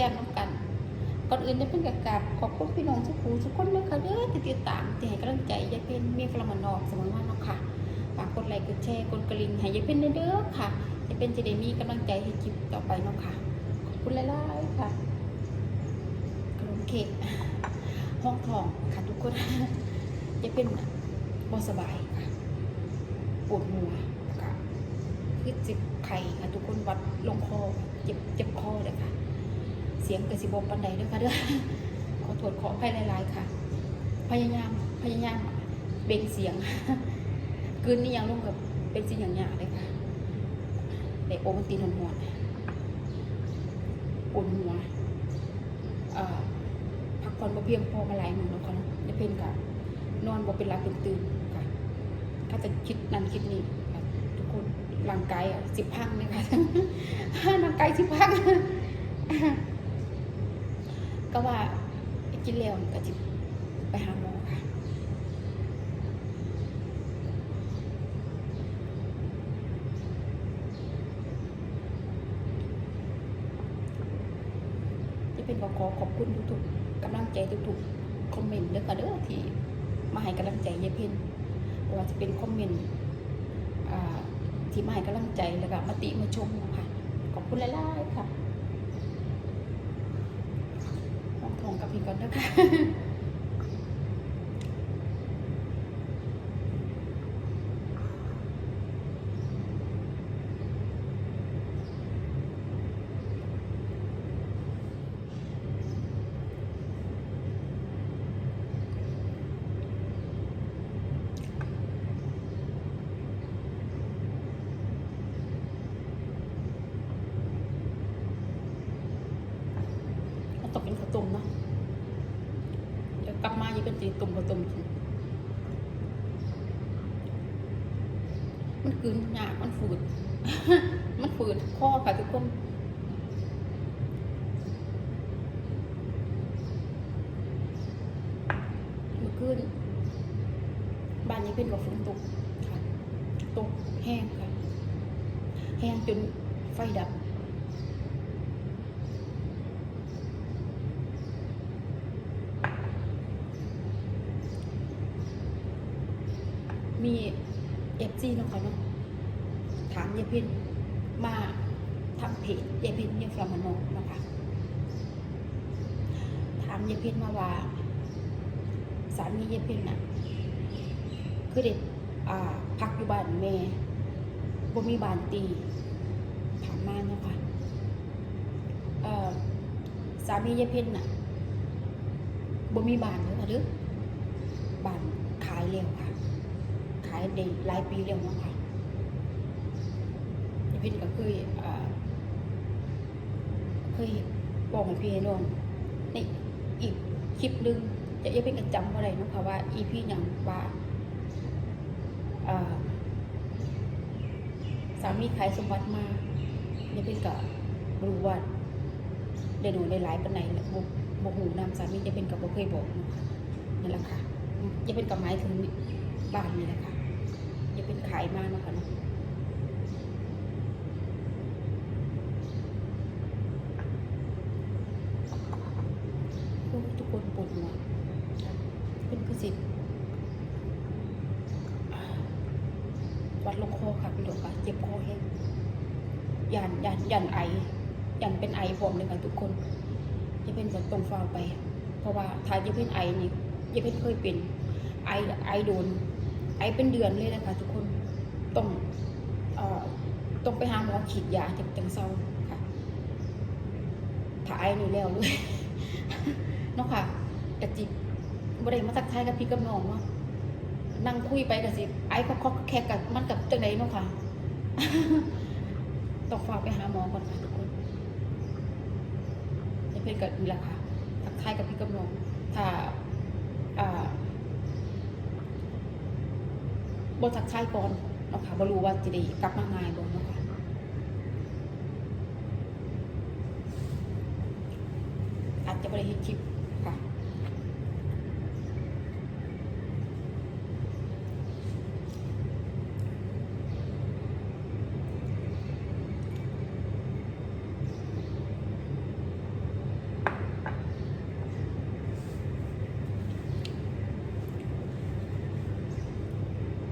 ค่ะเด้อกับแซมน้ำกันก่อนอื่นจะเป็นกับกราบขอบคุณพี่น้องทุกผู้ทุกคนเลยค่ะเด้อที่ติดตามที่ให้กำลังใจยายเป็นเมียฝรั่งมานอกเสมอมาเนาะค่ะฝากกดไลค์กดแชร์กดกระลิ่งให้ยายเป็นเด้อค่ะยายเป็นจะได้มีกำลังใจให้คลิปต่อไปเนาะค่ะขอบคุณหลายๆค่ะขนมเค้กห้องทองค่ะทุกคนยายเป็นบ่สบายค่ะปวดหัวค่ะคือเจ็บไข้ค่ะทุกคนวัดลงคอเจ็บเจ็บคอเลยค่ะ เสียงกระสิบปันใดด้วยค่ะเด้อขอโทษขออภัยหลายๆค่ะ พยายามพยายามเบ่งเสียงคืนนี้ยังลงกับเป็นสิ่งอย่างยากเลยค่ะในโอมันตีนหัวปวดหัวพักผ่อนบ่เพียงพอมาหลายมื้อแล้วค่ะเนาะจะเป็นกับนอนบ่เป็นหลับเป็นตื่นค่ะถ้าจะคิดนั่นคิดนี่ทุกคนร่างกายอะสิบพังเลยค่ะร่างกายสิบพัง ก็ว่ากินแล้วก็จิไปหาหมอค่ะที่เป็นบอขอขอบคุณทุกๆกำลังใจทุกๆคอมเมนต์เด้อค่ะเด้อที่มาให้กำลังใจยายเพ็ญบ่ว่าจะเป็นคอมเมนต์ที่มาให้กำลังใจแล้วก็มาติมาชมค่ะขอบคุณหลายๆค่ะ ห้องทองกับพี่ก่อนนะคะ มันตกเป็นข้าวต้มเนาะเดี๋ยว กลับมายังเป็นจีตุ่มข้าวต้มกินมันกลืนยากมันฝืด มันฝืดข้อค่ะทุกคนมื่อคืนบ้านยังเป็นกับฝนตกค่ะตกแห้งค่ะ แห้งจนไฟดับ มี ซีเนาเนาะถามยายเพินมาทำเพจยายเพินเนี่ยฟลามานกนะคะถามยายเพินมาว่า สามียายเพินน่ะ คือเด็กอ่าพักอยู่บ้านแม่บ่มีบ้านตีถามมาเนาะค่ะเอ่อสามียายเพินน่ะบ่มีบ้านเลยค่ะเด้อบ้านขายแล้วค่ะ ขายได้หลายปีแล้วเนาะค่ะยายพินก็เคยเคยบอกให้พี่น้องในอีกคลิปหนึงจะยายเพินก็จำบ่ได้เนะคะว่าอีพีหยังว่าสามีขายสมบัติมาเนี่ยเป็นก็รู้ว่าได้หนูได้หลายปันไหนแหละบกบกหูนำสามีจะเป็นกับบ่เคยบอกนาะค่ะนั่นแหละค่ะจะเป็นกับไม้ถึงบ้านนี่แหละค่ะ จะเป็นขายมาเนะค่ะเนาะทุกคนปวดหัวเป็นกระสิบวัดลงคอค่ะพี่ดอกค่ะเจ็บคอแห้งยันยันยันไอยันเป็นไอพร้อมเลยค่ะทุกคน จะเป็นแบบตรงฟาวไป เพราะว่าถ้าจะเป็นไอนี่จะเป็นเคยเป็นไอไอโดน ไอเป็นเดือนเลยนะคะทุกคนต้องอต้องไปหาหมอฉีดยาจังจังเศร้าค่ะถ้าไอนี่แล้วเลยเนาะค่ะกระจิบริมาสักทายกับพี่กับน้องเนาะนั่งคุยไปกับสิไอ้ก็คอกแคกกับมันกับจังไหนเนาะค่ะต้องฝากไปหาหมอก่อนค่ะทุกคนจะเป็นกับนี่แหละค่ะทักทายกับพี่กำนองถ้าอ่า บทักทายก่อนเนาะค่ะบ่รู้ว่าจะได้กลับมาง่ายบ่เนาะค่ะอาจจะไม่ได้เห็นคลิปค่ะ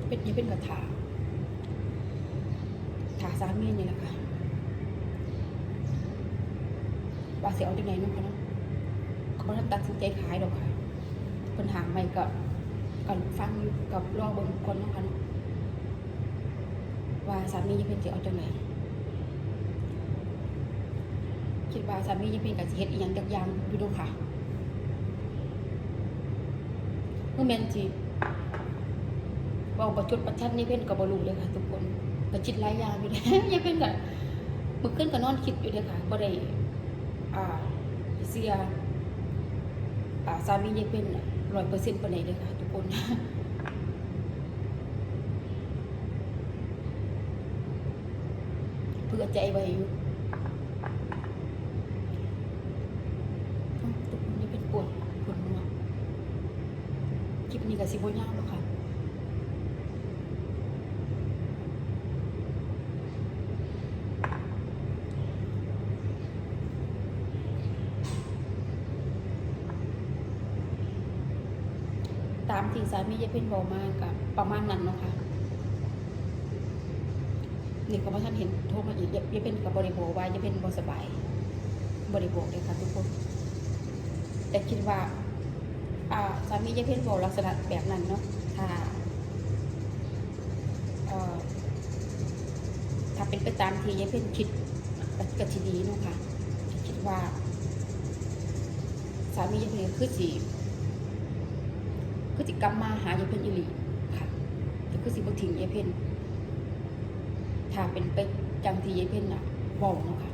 เป็นนี่เป็นกระถาถาสามีนี่แหละค่ะว่าสิเอาจังไหนเนาะค่ะเนาะเขาบ่ทันตัดสินใจขายดอกค่ะปัญหาใหม่ก็ก็ฟังอยู่กับรอบิ่งคนเนาะค่ะเนาะว่าสามีจะเป็นสิเอาจังไหนคิดว่าสามีจะเป็นกับสิเฮ็ดอีหยังจักอย่างอยู่เนาะค่ะเมื่อแมนจี เบาประชดประชันนี่เพ่นกับบรูเลยค่ะ ทุกคนกระชิดหลายอย่างอยู่เลยยังเพ่นกับมือขึ้นกับนอนคิดอยู่เลยค่ะบ่ได้อ่าเสียอ่าสามียังเป็นร้อยเปอร์เซ็นต์ปานไหนเลยค่ะทุกคนเพื่อใจไว้อยู่ทุกคนยังเป็นปวดปวดหัวคลิปนี้กับสิบยาวแล้วค่ะ ตาม ที่สามียายเพ่นบอกมากกับประมาณนั้นเนาะค่ะนี่ก็มาท่านเห็นโทรมาอีกยายเพ่นกับบริโภคไว่ายายเพ่นบ่สบาย บริโภคเลยค่ะทุกคน แต่คิดว่า อ่าสามียายเพ่นบอกลักษณะแบบนั้นเนาะถ้าถ้าเป็นไปตามที่ยายเพ่นคิดก็ก็สิดีเนาะค่ะคิดว่า สามียายเพ่นคือสิ คือสิกลับมาหายายเพ่นอีหลีค่ะแต่คือสิบทิ้งยายเพ่นถ้าเป็นไปจำที่ยายเพ่นน่ะบอกเนาะค่ะ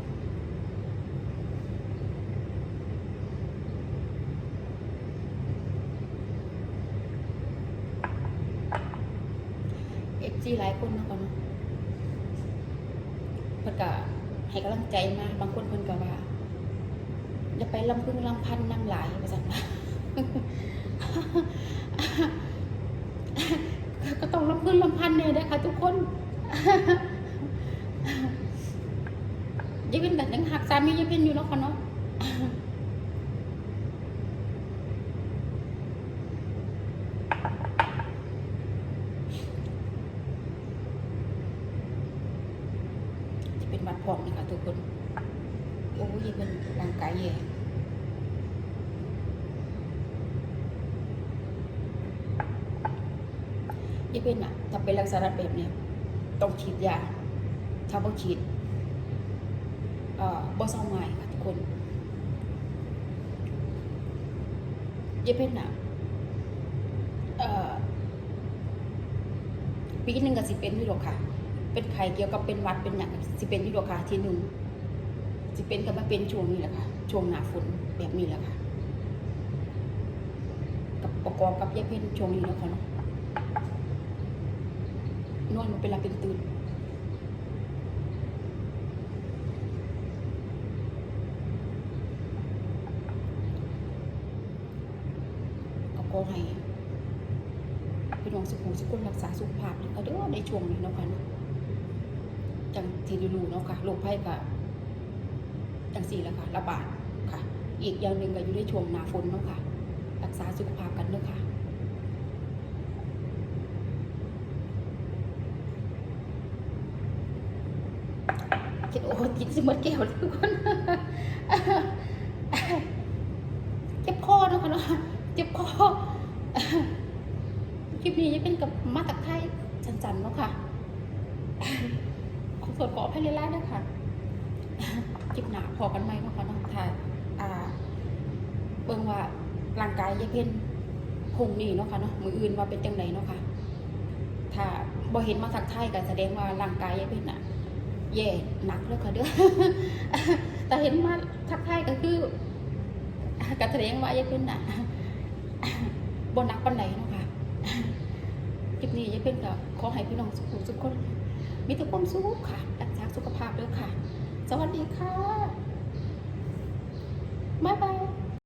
เอฟซีหลายคนเนาะก่อนเนาะเพิ่นก็ให้กำลังใจมาบางคนเพิ่นก็ว่าอย่าไปลำพึงลำพันน้ำหลายว่าซั่น ก็ต้องลำพื้นลำพันเนี่ยเด้ค่ะทุกคนยังเป็นแบบยังหักสามียังเป็นอยู่เนาะค่ะเนาะเป็นบัดพองนะคะทุกคน โอ้ยเป็นร่างกายแย่ยี่ เป็นอะ ถ้าเป็นลักษณะแบบเนี้ยต้องฉีดยาถ้าบ่ฉีดเอ่อบ่เศร้าหมายค่ะทุกคนยี่เป็นอะเอ่อปีหนึ่งก็สิเป็นอยู่หรอกค่ะ เป็นไข้เกี่ยวกับเป็นวัดเป็นอย่างสิเป็นอยู่หรอกค่ะทีหนึ่งสิเป็นก็มาเป็นช่วงนี้แหละค่ะช่วงหน้าฝนแบบนี้แหละค่ะกับประกอบกับยาเพ่นช่วงนี้แล้วค่ะเนาะ นอนมันเป็นหลับเป็นตื่นก็ขอให้พี่น้องสุขุมสุขุนรักษาสุขภาพนะคะเด้อในช่วงนี้เนาะค่ะเนาะจังที่รู้ๆเนาะค่ะโรคภัยก็จังสี่แหละค่ะระบาดค่ะ อีกอย่างหนึ่งก็อยู่ในช่วงหน้าฝนเนาะค่ะ รักษาสุขภาพกันเนาะค่ะ กินโอ้กินสิหมดแก้วเลยทุกคนเจ็บคอเนาะค่ะเนาะเจ็บคอคลิปนี้จะเป็นกับมาตะไคร้จันๆเนาะค่ะขอสดขอให้เล่นๆนะคะคลิปหนาพอกันไหมเนาะค่ะเนาะถ้าอ่าเบิ่งว่าร่างกายยายเพ่นคงนี่เนาะค่ะเนาะมืออื่นว่าเป็นจังไดเนาะค่ะถ้าบ่เห็นมาทักทายก็แสดงว่าร่างกายยายเพ่นน่ะ แย่หนักแล้วค่ะเด้อแต่เห็นมาทักทายก็คือกระเทงว่ายายเพ่นน่ะบ่นักปันใดเนาะค่ะคลิปนี้ยายเพ่นก็ขอให้พี่น้องสุขสุขคน มีแต่ความสุขค่ะรักษาสุขภาพด้วยค่ะ สวัสดีค่ะบ๊ายบาย